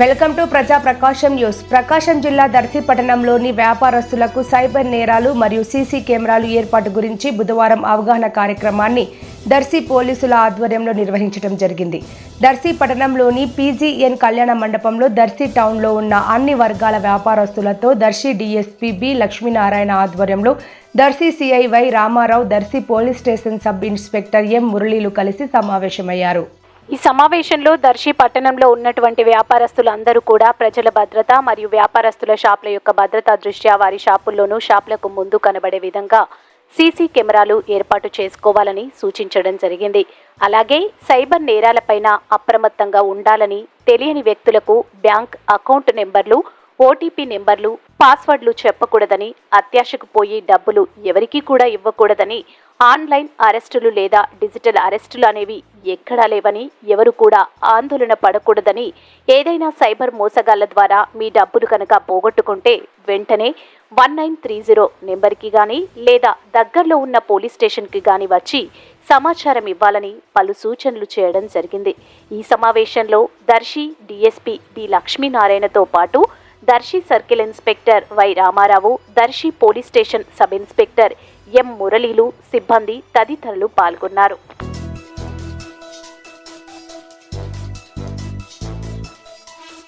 Welcome to ప్రజా ప్రకాశం news. ప్రకాశం జిల్లా దర్శి పట్టణంలోని వ్యాపారస్తులకు సైబర్ నేరాలు మరియు సీసీ కెమెరాలు ఏర్పాటు గురించి బుధవారం అవగాహన కార్యక్రమాన్ని దర్శి పోలీసుల ఆధ్వర్యంలో నిర్వహించడం జరిగింది. దర్శి పట్టణంలోని పీజీఎన్ కళ్యాణ మండపంలో దర్శి టౌన్లో ఉన్న అన్ని వర్గాల వ్యాపారస్తులతో దర్శి డిఎస్పీ బి లక్ష్మీనారాయణ ఆధ్వర్యంలో Darsi CI Y Ramarao Darsi police station sub inspector M మురళీలు కలిసి సమావేశమయ్యారు. ఈ సమావేశంలో దర్శి పట్టణంలో ఉన్నటువంటి వ్యాపారస్తులందరూ కూడా ప్రజల భద్రత మరియు వ్యాపారస్తుల షాపుల యొక్క భద్రతా దృష్ట్యా వారి షాపుల్లోనూ షాపులకు ముందు కనబడే విధంగా సీసీ కెమెరాలు ఏర్పాటు చేసుకోవాలని సూచించడం జరిగింది. అలాగే సైబర్ నేరాలపైన అప్రమత్తంగా ఉండాలని తెలియని వ్యక్తులకు బ్యాంక్ అకౌంట్ నెంబర్లు ఓటీపీ నెంబర్లు పాస్వర్డ్లు చెప్పకూడదని అత్యాశకు పోయి డబ్బులు ఎవరికీ కూడా ఇవ్వకూడదని ఆన్లైన్ అరెస్టులు లేదా డిజిటల్ అరెస్టులు అనేవి ఎక్కడా లేవని ఎవరు కూడా ఆందోళన పడకూడదని ఏదైనా సైబర్ మోసగాళ్ళ ద్వారా మీ డబ్బులు కనుక పోగొట్టుకుంటే వెంటనే వన్ నైన్ త్రీ జీరో నెంబర్కి కానీ లేదా దగ్గరలో ఉన్న పోలీస్ స్టేషన్కి కానీ వచ్చి సమాచారం ఇవ్వాలని పలు సూచనలు చేయడం జరిగింది. ఈ సమావేశంలో దర్శి డిఎస్పి డి లక్ష్మీనారాయణతో పాటు Darsi circle inspector Y Ramarao Darsi police station sub inspector M మురళీలు సిబ్బంది తదితరులు పాల్గొన్నారు.